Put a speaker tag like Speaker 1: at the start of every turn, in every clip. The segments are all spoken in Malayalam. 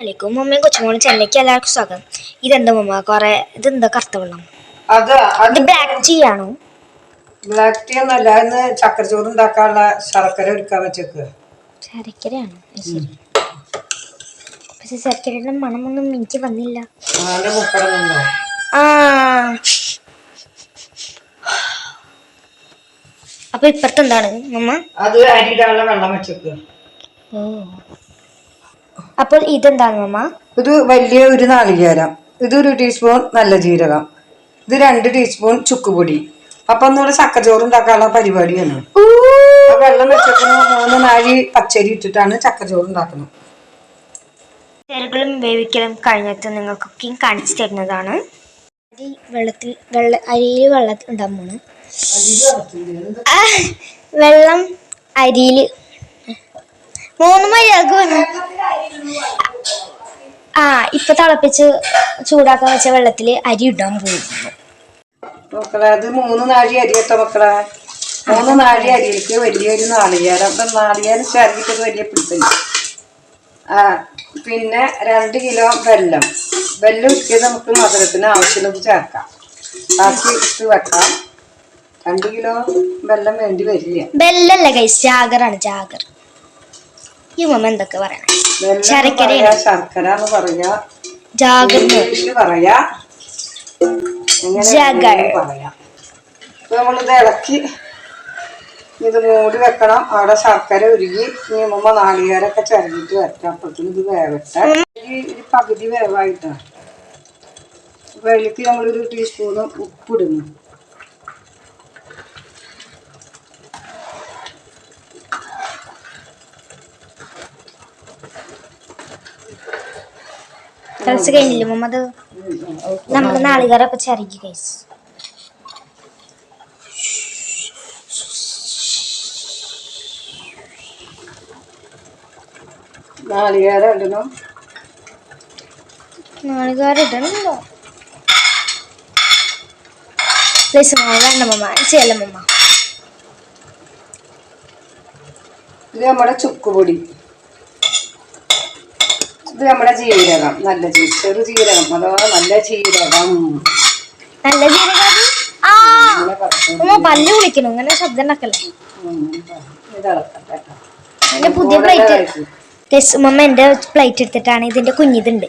Speaker 1: അലൈക്കും മമ്മയും കൊച്ചുമോളും ചെന്നൈക്ക് എല്ലാവർക്കും സ്വാഗതം. ഇതെന്താ മമ്മ കൊറേ ഇതെന്താ കറുത്ത വെള്ളം
Speaker 2: അത് അത്
Speaker 1: ബ്ലാക്ക് ടീ ആണോ?
Speaker 2: ബ്ലാക്ക് ടീ ഒന്നല്ല ഇന്ന് ചക്കരച്ചോറ് ഉണ്ടാക്കാനുള്ള ശർക്കര ഒരുക്കാൻ വെച്ചേക്ക്.
Speaker 1: ശർക്കരയാണ്? ശരി. പക്ഷെ ശർക്കരയുടെ മണമൊന്നും എനിക്ക് വന്നില്ല. ആ അപ്പൊ ഇപ്പറത്തെന്താണ് മമ്മ
Speaker 2: അത് അരിയിടാനുള്ള വെള്ളം വെച്ചേക്ക്.
Speaker 1: ഓ. അപ്പോൾ ഇതെന്താണ് മമ്മ
Speaker 2: ഇത് വലിയ ഒരു നാളികേരം. ഒരു ടീസ്പൂൺ നല്ല ജീരകം. ഇത് രണ്ട് ടീസ്പൂൺ ചുക്കുപൊടി. അപ്പൊ ഒന്നുകൂടെ ചക്കച്ചോറ് ഉണ്ടാക്കാനുള്ള പരിപാടിയാണ് വെള്ളം വെച്ചേക്കുന്ന മൂന്ന് നാഴി പച്ചരി ഇട്ടിട്ടാണ് ചക്കച്ചോറ് ഉണ്ടാക്കുന്നത്.
Speaker 1: ചെറുകളും വേവിക്കലും കഴിഞ്ഞിട്ട് നിങ്ങൾ കുക്കിംഗ് കാണിച്ചു തരുന്നതാണ്. അരി വെള്ളത്തിൽ വെള്ള അരിയിൽ വെള്ളത്തിൽ ഉണ്ടാകുമ്പോൾ വെള്ളം അരിയിൽ മൂന്ന് വേണം ആ ഇപ്പൊ തിളപ്പിച്ച് ചൂടാക്കാൻ വെച്ച വെള്ളത്തിൽ അരി ഇടാൻ പോയി
Speaker 2: മക്കളെ അത് മൂന്ന് നാഴി അരി കേട്ടോ മക്കളെ. മൂന്ന് നാഴി അരിയിലേക്ക് വലിയൊരു നാളികേരം അപ്പം നാളികേരം ചേർത്തിട്ട് വലിയ പിടിപ്പില്ല ആ പിന്നെ രണ്ട് കിലോ വെല്ലം. വെല്ലം ഉരുക്കിയത് നമുക്ക് മധുരത്തിന് ആവശ്യമുള്ളത് ചേർക്കാം. ബാക്കി ഇട്ട് വെക്കാം. രണ്ട് കിലോ വെല്ലം വേണ്ടി വരില്ല.
Speaker 1: ബെല്ലല്ല കൈസ് ജാഗറാണ് ജാഗർ. ഈ മമ്മ എന്തൊക്കെ പറയണം?
Speaker 2: ശർക്കര ശർക്കര എന്ന് പറയാ. നമ്മളിത് ഇളക്കി ഇത് മൂടി വെക്കണം. അവിടെ ശർക്കര ഉരുകി ഇനി മുമ്പ് നാളികേരൊക്കെ ചിരകിട്ട് വരട്ടെ. അപ്പഴത്തേന് ഇത് വേവട്ടെ. ഈ പകുതി വേവായിട്ടാണ്. അതിലേക്ക് നമ്മളൊരു ടീസ്പൂണ് ഉപ്പിടുന്നു.
Speaker 1: തിളച്ച് കഴിഞ്ഞില്ലേ മമ്മ അത്? നമ്മൾ നാളികേരൊക്കെ ചിരകി കൈസ്
Speaker 2: നാളികേരം ഇടണം?
Speaker 1: നാളികേരം ഇടണല്ലോ. പ്ലീസ് മമ്മ വേണ്ട മമ്മ. ചെയ്യല്ല മമ്മ?
Speaker 2: ഇത് നമ്മുടെ ചുക്കുപൊടി ഇത് നമ്മുടെ ജീരകം. നല്ല ജീ ചെറു ജീരകം. അതോ നല്ല ജീരകം.
Speaker 1: നല്ല ജീരകം? പല്ല് കുളിക്കണം ഇങ്ങനെ ശബ്ദം ഉണ്ടാക്കല്ലേ? എന്റെ പുതിയ പ്ലേറ്റ് ഉമ്മ എന്റെ പ്ലേറ്റ് എടുത്തിട്ടാണ് ഇതിന്റെ കുഞ്ഞിതുണ്ട്.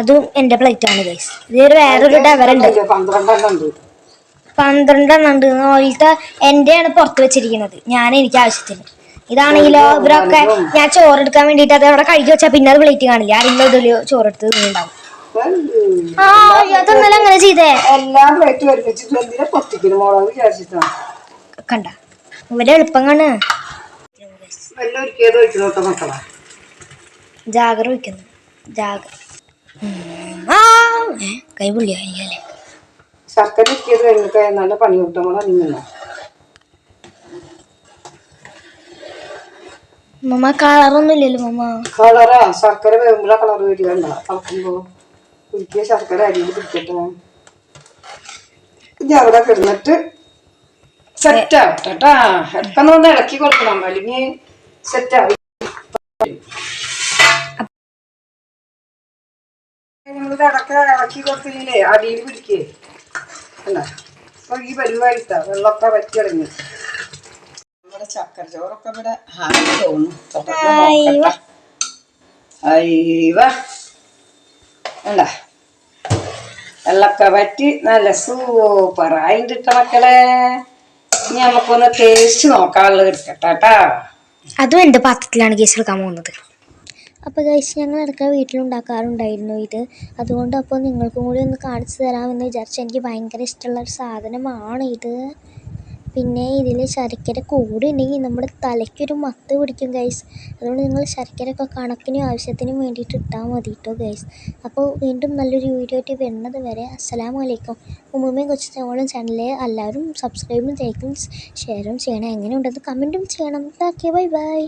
Speaker 1: അതും എന്റെ പ്ലേറ്റ് ആണ് ഗൈസ് ഇതൊരു വേറൊരു ഡവറുണ്ട്
Speaker 2: പന്ത്രണ്ടെണ്ണം ഉണ്ട്.
Speaker 1: അതിലത്തെ എന്റെയാണ് പുറത്ത് വെച്ചിരിക്കുന്നത്. ഞാൻ എനിക്ക് ആവശ്യത്തിന്. ഇതാണെങ്കിലോ ഇവരൊക്കെ ഞാൻ ചോറെടുക്കാൻ വേണ്ടിട്ട് അത് അവിടെ കഴുകി വെച്ചാൽ പിന്നെ അത് പ്ലേറ്റ് കാണില്ല. ആരെങ്കിലും ഇതിൽ ചോറെടുത്ത് ഉണ്ടാവും ആ അതൊന്നല്ല അങ്ങനെ ചെയ്തേ.
Speaker 2: എല്ലാം പ്ലേറ്റ് ഒരുമിച്ചിട്ട് എന്തിനാ പൊത്തിക്കുന്നു മുളക് വിചാരിച്ചിട്ടാണ്
Speaker 1: കണ്ട. ഇവരെ എളുപ്പം കാണ് ജാഗർ വയ്ക്കുന്നു ജാഗർ. കൈ പുള്ളിയായില്ലേ
Speaker 2: ശർക്കര നല്ല പണി കിട്ടും നമ്മളെ
Speaker 1: മമ്മ കളറൊന്നും ഇല്ലല്ലോ മമ്മ.
Speaker 2: കളറാ? ശർക്കര വേകുമ്പോഴാ കളർ വരികണ്ട കളക്കുമ്പോ ഉരുക്കിയ ശർക്കര അരിയിൽ പിടിക്കട്ടെ ഇത് അവിടെ കിടന്നിട്ട് സെറ്റ് ആവട്ടെട്ടാ ഇടക്കൊന്ന് ഒന്ന് ഇളക്കി കൊടുക്കണം. അല്ലെങ്കിൽ സെറ്റ് ആവും. ഞങ്ങളിത് ഇടയ്ക്ക് ഇളക്കി കൊടുത്തില്ലേ? അടിയിൽ പിടിക്കേ. അല്ല ഈ പരിപാടിട്ടാ വെള്ളമൊക്കെ വറ്റി തുടങ്ങി നമ്മുടെ ചക്കര ചോറൊക്കെ ഇവിടെ ഹാപ്പി തോന്നുന്നു. അയ്യവ അല്ല വെള്ളമൊക്കെ വറ്റി നല്ല സൂപ്പർ. ആയിട്ട് മക്കളെ. ഇനി നമുക്കൊന്ന് ടേസ്റ്റ് നോക്കാനുള്ളത് എടുക്കട്ടാ
Speaker 1: അതും എന്റെ പാത്രത്തിലാണ് കേസ് എടുക്കാൻ പോകുന്നത്. അപ്പോൾ ഗൈസ് ഞങ്ങൾ ഇടയ്ക്ക് വീട്ടിലുണ്ടാക്കാറുണ്ടായിരുന്നു ഇത്. അതുകൊണ്ട് അപ്പോൾ നിങ്ങൾക്കും കൂടി ഒന്ന് കാണിച്ചു തരാമെന്ന് വിചാരിച്ചു എനിക്ക് ഭയങ്കര ഇഷ്ടമുള്ള ഒരു സാധനമാണ് ഇത്. പിന്നെ ഇതിൽ ശർക്കര കൂടി ഉണ്ടെങ്കിൽ നമ്മുടെ തലയ്ക്കൊരു മത്ത് പിടിക്കും ഗൈസ് അതുകൊണ്ട് നിങ്ങൾ ശർക്കരയൊക്കെ കണക്കിനും ആവശ്യത്തിനും വേണ്ടിയിട്ട് ഇട്ടാൽ മതി കേട്ടോ ഗൈസ് അപ്പോൾ വീണ്ടും നല്ലൊരു വീഡിയോ ആയിട്ട് വരുന്നത് വരെ അസ്സലാമു അലൈക്കും ഉമ്മയും കൊച്ചു ചവളും ചാനലിലെ എല്ലാവരും സബ്സ്ക്രൈബും ചെയ്യും ഷെയറും ചെയ്യണം. എങ്ങനെയുണ്ടെന്ന് കമന്റും ചെയ്യണം. Okay bye bye